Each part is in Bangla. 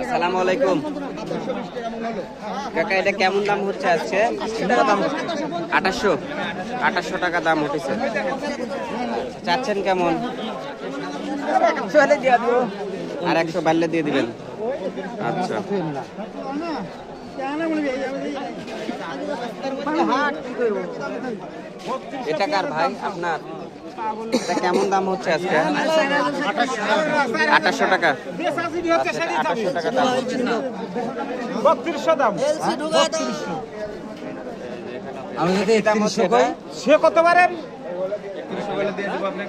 আসসালামু আলাইকুম। কাকা, এটা কেমন দাম হচ্ছে আজকে? আঠাশশো। আঠাশশো টাকা দাম উঠেছে। চাচ্ছেন কেমন? আর একশো বাড়লে দিয়ে দিবেন। আচ্ছা। এটা কার ভাই? আপনার? এটা কেমন দাম হচ্ছে আজকে? আঠাশশো টাকা। আঠাশশো টাকা দাম হচ্ছে বত্রিশশো দাম। আমি যদি দাম হচ্ছে সে কত পারেন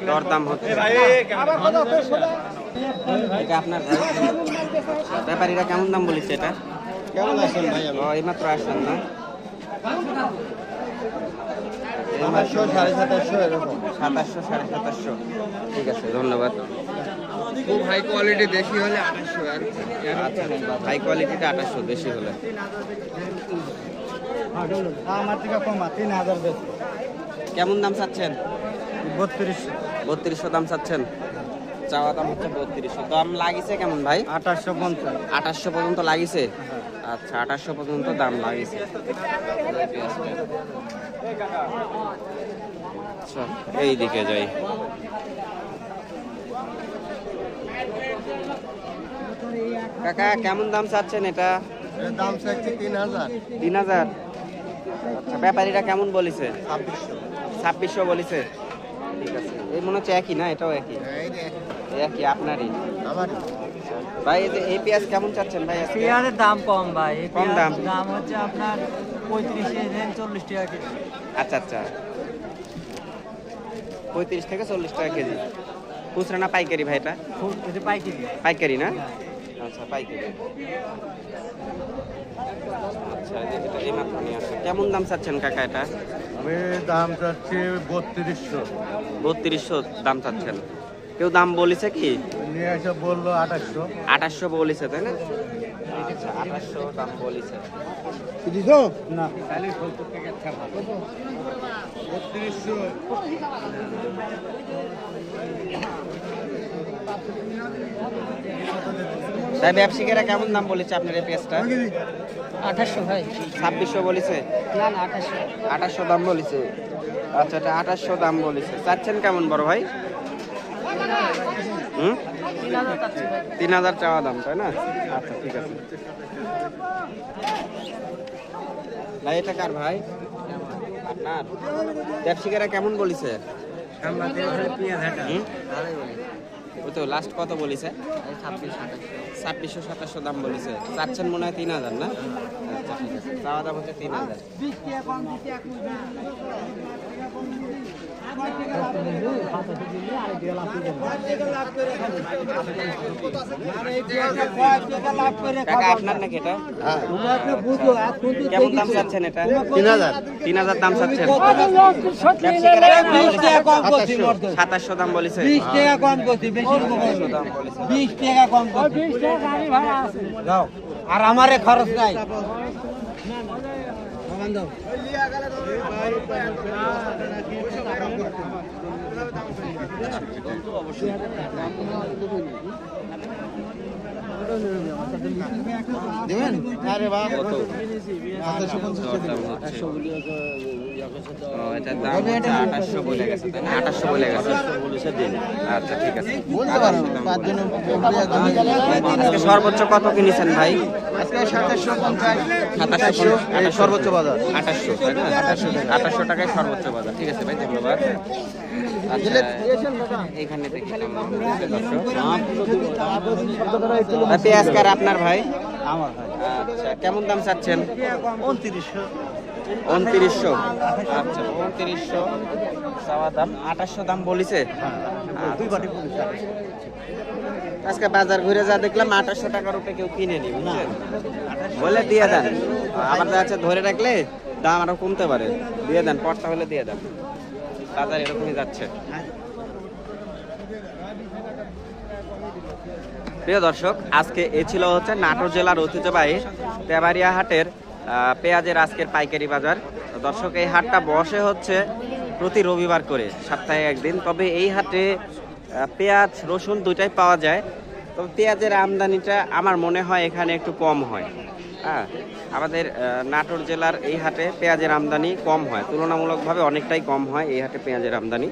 দর দাম হচ্ছে এটা। আপনার ব্যাপারীরা কেমন দাম বলেছে এটা? কেমন আছেন ভাই? ও এইমাত্র আসলেন না। সাতাশশো সাড়ে সাতাশশো এরকম। সাতাশশো সাড়ে সাতাশশো। ঠিক আছে ধন্যবাদ। খুব হাই কোয়ালিটি দেশি হলে আঠাশশো আর আচ্ছা হাই কোয়ালিটিটা আঠাশশো বেশি হলে। আমার থেকে কমা তিন হাজার কেমন দাম চাচ্ছেন? বত্রিশশো। বত্রিশশো দাম চাচ্ছেন? চাওয়া দাম হচ্ছে বত্রিশশো। দাম লাগিছে কেমন ভাই? আঠাশশো পঞ্চাশ। আঠাশশো পর্যন্ত লাগিছে? আচ্ছা আঠাশশো পর্যন্ত দাম লাগিছে আচ্ছা এই দিকে যাই। কাকা কেমন দাম চাচ্ছেন এটা? দাম চাইছে তিন হাজার। তিন হাজার? আচ্ছা ব্যাপারীরা কেমন বলেছে? ছাব্বিশশো। ছাব্বিশশো বলিছে। ঠিক আছে এই মনে হচ্ছে একই না? এটাও একই। একই আপনারই? আমারই। ভাই এই যে এই পেঁয়াজ কেমন চাচ্ছেন ভাই আজকে? পেঁয়াজের দাম কম ভাই। এই কম দাম? দাম হচ্ছে আপনার পঁয়ত্রিশ থেকে চল্লিশ টাকা কেজি। আচ্ছা আচ্ছা। পঁয়ত্রিশ থেকে চল্লিশ টাকা কেজি। খুচরা না পাইকারি ভাই এটা? খুব এটা পাইকারি। পাইকারি না? আচ্ছা পাইকারি। আচ্ছা এই যে এটা এই মাত্র নিয়ে আসছে কেমন দাম চাচ্ছেন কাকা এটা? আমি দাম চাচ্ছি বত্রিশশো। বত্রিশশো দাম চাচ্ছেন। কেউ দাম বলেছে কি? বলল আঠাশশো। আঠাশশো বলেছে তাই না? আচ্ছা আঠাশশো দাম বলেছে। না তাই ব্যবসায়ীরা কেমন দাম বলেছে আপনার এই পেঁয়াজটা? আঠাশশো ভাই। ছাব্বিশশো বলেছে? না না আঠাশশো। আঠাশশো দাম বলেছে? আচ্ছা এটা আঠাশশো দাম বলেছে। চাচ্ছেন কেমন বড় ভাই? তিন হাজার চাওয়া দাম, তাই না? আচ্ছা ঠিক আছে। এটা কার ভাই? আপনার? ব্যবসায়ীরা কেমন বলেছে? ওই তো লাস্ট কত বলেছে? ছাব্বিশ ছাব্বিশশো সাতাশশো দাম বলেছে। চাচ্ছেন মনে হয় তিন হাজার, না? আচ্ছা চাওয়া দাম হচ্ছে তিন হাজার। টাকা আপনার নাকি এটা? কেমন দাম চাচ্ছেন এটা? তিন হাজার। তিন হাজার দাম চাচ্ছেন। সাতাশশো দাম বলেছে। সাতাশশো দাম বলেছে যাও। আর আমারে খরচ নাই। দেবেন? আরে বাবা কত? পঞ্চাশ আঠাশশো বলে গেছে আঠাশশো বলে গেছে। আচ্ছা ঠিক আছে। সর্বোচ্চ কত কিনেছেন ভাই? আজকে সাতাশশো পঞ্চাশ। সাতাশশো এই সর্বোচ্চ বাজার। আঠাশশো তাই না? আঠাশশো আঠাশশো টাকায় সর্বোচ্চ বাজার। ঠিক আছে ভাই ধন্যবাদ। আচ্ছা এখানে দেখি পেঁয়াজ কার আপনার ভাই? আচ্ছা কেমন দাম চাচ্ছেন? উনত্রিশশো। উনত্রিশশো। আচ্ছা উনত্রিশশো চাওয়া দাম। আঠাশশো দাম বলিছে? দুই আজকে বাজার ঘুরে যা দেখলাম আঠাশশো টাকার উপরে কেউ কিনে নি বুঝছেন? বলে দিয়ে দেন। আমার যাচ্ছে ধরে রাখলে দাম আরও কমতে পারে। দিয়ে দেন পটটা হলে দিয়ে দেন। বাজার এরকমই যাচ্ছে। প্রিয় দর্শক, আজকে এ ছিল হচ্ছে নাটোর জেলার ঐতিহ্যবাহী তেবাড়িয়া হাটের পেঁয়াজের আজকের পাইকারি বাজার। দর্শক, এই হাটটা বসে হচ্ছে প্রতি রবিবার করে, সপ্তাহে একদিন। তবে এই হাটে পেঁয়াজ, রসুন দুটাই পাওয়া যায়। তবে পেঁয়াজের আমদানিটা আমার মনে হয় এখানে একটু কম হয়। হ্যাঁ আমাদের নাটোর জেলার এই হাটে পেঁয়াজের আমদানি কম হয়। তুলনামূলকভাবে অনেকটাই কম হয় এই হাটে পেঁয়াজের আমদানি।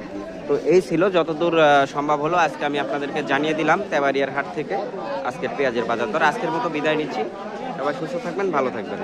তো এই ছিল যতদূর সম্ভব হলো। আজকে আমি আপনাদেরকে জানিয়ে দিলাম তেবাড়িয়ার হাট থেকে আজকের পেঁয়াজের বাজার দর। আজকের মতো বিদায় নিচ্ছি। সবাই সুস্থ থাকবেন, ভালো থাকবেন।